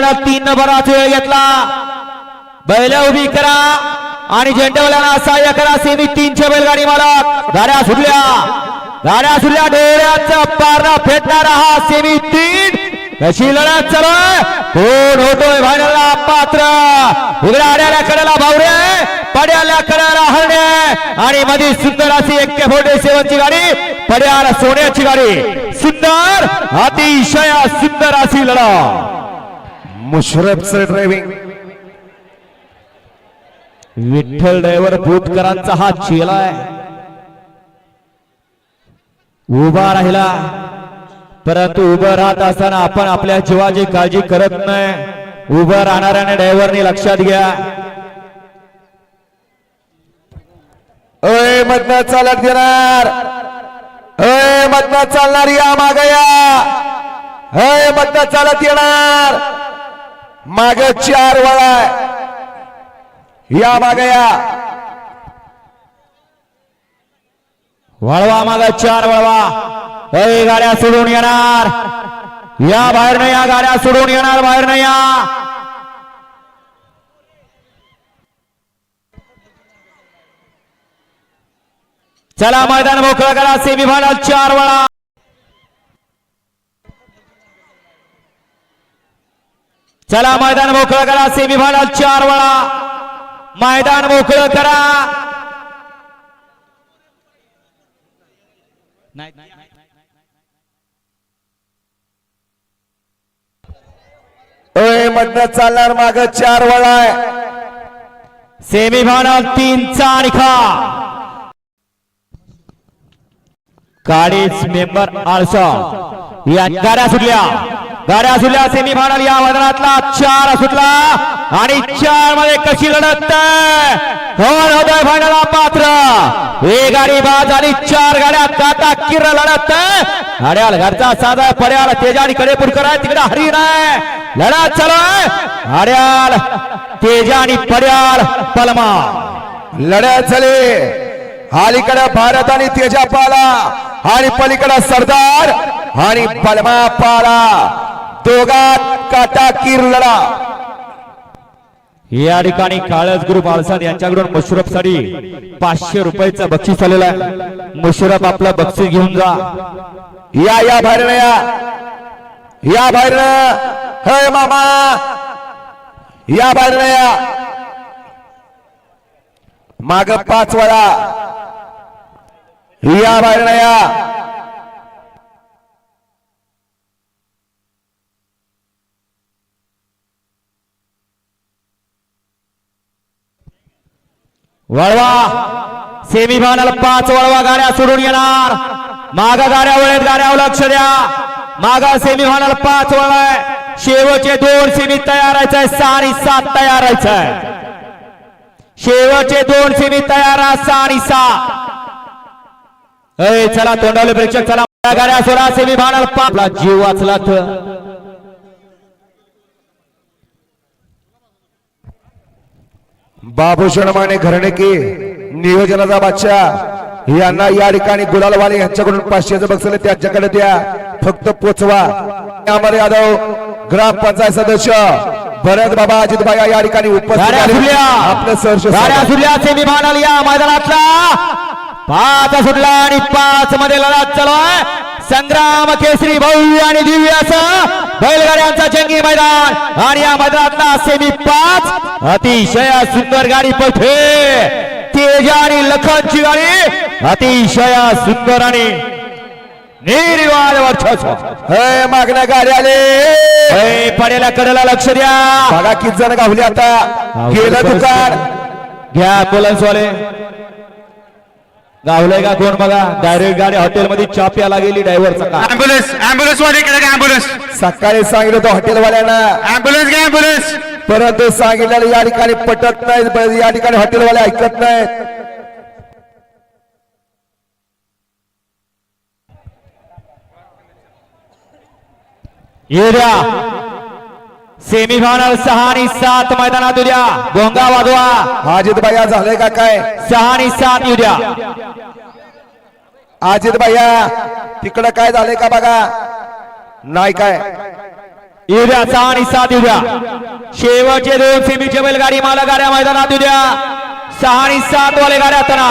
भावाला तीन नंबराचा वेळ घेतला. बैल उभी करा आणि झेंडेवाल्यांना सहाय्य करा. सेमी तीनशे बैलगाडी मालक गाड्या सुटल्या. गाड्या सुटल्या. डोळ्याचा पारणा फेटणारा हा सेमी तीन. कशी लढत चालू कोण होतोय फायनलला? पात्र. उघड्या आड्याला कडेला भावरे. पड्याला कडेला हरणे. आणि मध्ये सुंदर अशी एक फोर्टी सेवनची गाडी. पड्याला सोन्याची गाडी. सुंदर अतिशय सुंदर अशी लढा मुशरफचं ड्रायव्हिंग विठ्ठल ड्रायव्हर भूतकरांचा हा चेला आहे उभा राहिला. परंतु उभं राहत असताना आपण आपल्या जीवाची काळजी करत नाही. उभं राहणाऱ्याने ड्रायव्हरने लक्षात घ्या. अय मधनं चालत घेणार अय मधनं चालणार या माग या. अय चालत येणार. माग चार वळा या माग या. वळवा माग चार वळवा. अय गाड्या सोडून येणार. या बाहेरनं या गाड्या सोडून येणार बाहेरनं या. चला मैदान मोकळा करा सेमीफायनल चार वळा. चला मैदान मोकळं करा सेमीफायनल चार वळा. मैदान मोकळं करा. मधनं चालणार माग चार वळा सेमीफायनल तीनचा निखा काळीच मेंबर आळसा. या गाड्या सुटल्या. गाड्या सुटल्या सेमीफायनल या मैदानातला चार सुटला. आणि चारमध्ये कशी लढत आहे? कोण होतोय फायनल पात्र. हे गाडी बाद आणि चार गाड्या काटा किर लढत हड्याल घरचा साधा पड्याल तेजानी कडेपूरकर आहे तिकडे हरिण आहे लढत चालू आहे. हड्याल तेजानी पड्याल पलमा लढ्यात झाली. अलीकडे भारत आणि तेजा पाला आणि पलीकडे सरदार आणि पलमा पाला दोघात काटाकीर लढा. या ठिकाणी काळज ग्रुप आळसाद यांच्याकडून मुशरफसाठी पाचशे रुपयाचं बक्षीस आलेलं आहे. मुशरफ आपलं बक्षीस घेऊन जा. या या बाहेर या. या बाहेर हय मामा. या बाहेर या. माग पाच वेळा. या बाहेर या. वळवा. सेमीफायनल पाच वळवा गाड्या सोडून येणार. माग गाड्या वळत गाड्यावर लक्ष द्या. माग सेमीफायनल पाच वळवाय शेवटचे दोन सेमी तयार आहे सहा आणि सात तयार आहे शेवटचे दोन सेमी तयार आहे सहा आणि चला तोंडावले प्रेक्षक चला. गाड्या सोडा सेमीफायनल पाच. जीव वाचला बाबूशण माने घरणेकी नियोजनाचा बादशाह. यांना या ठिकाणी गुलालवाले यांच्याकडून पाचशेचं बक्षीस त्यांच्याकडे द्या. फक्त पोचवा. अमर यादव ग्रामपंचायत सदस्य भरत बाबा अजित भाई या ठिकाणी उपस्थित आपलं सहर्ष मैदानातला. पाच सुटला आणि पाच मध्ये लढत चालू आहे. संग्राम केसरी भव्य आणि दिव्य असं बैलगाड्यांचा जंगी मैदान. आणि या मैदानातला सेमी पाच अतिशय सुंदर गाडी पळते तेजा आणि लखनची गाडी अतिशय सुंदर आणि निर्वाद हे मागण्या गाडी आले. हे पडेल्या कडेला लक्ष द्या. बघा किती जण गावले आता. गेलं दुकान. घ्या ambulance वाले गावलंय का कोण बघा? डायरेक्ट गाडी हॉटेलमध्ये च्या प्याला गेली ड्रायव्हरचा का ॲम्ब्युलन्स ॲम्ब्युलन्स वाले इकडे ॲम्ब्युलन्स सकाळी सांगितलं होतं हॉटेलवाल्यांना ॲम्ब्युलन्स घ्या ॲम्ब्युलन्स परंतु सांगितलेलं या ठिकाणी पटत नाही या ठिकाणी हॉटेलवाले ऐकत नाहीत येऊ द्या. सेमीफायनल सहा आणि सात मैदानात उद्या. भोंगा वाजवा अजित भैया झालंय का काय? सहा आणि सात येऊ द्या अजित भैया तिकडं काय झालंय का बघा? नाही काय? येऊ द्या सहा आणि सात येऊ द्या शेवटचे दोन सेमीचे बैलगाडी मला गाड्या मैदानात येऊ द्या सहा आणि सात वाले गाड्या तणा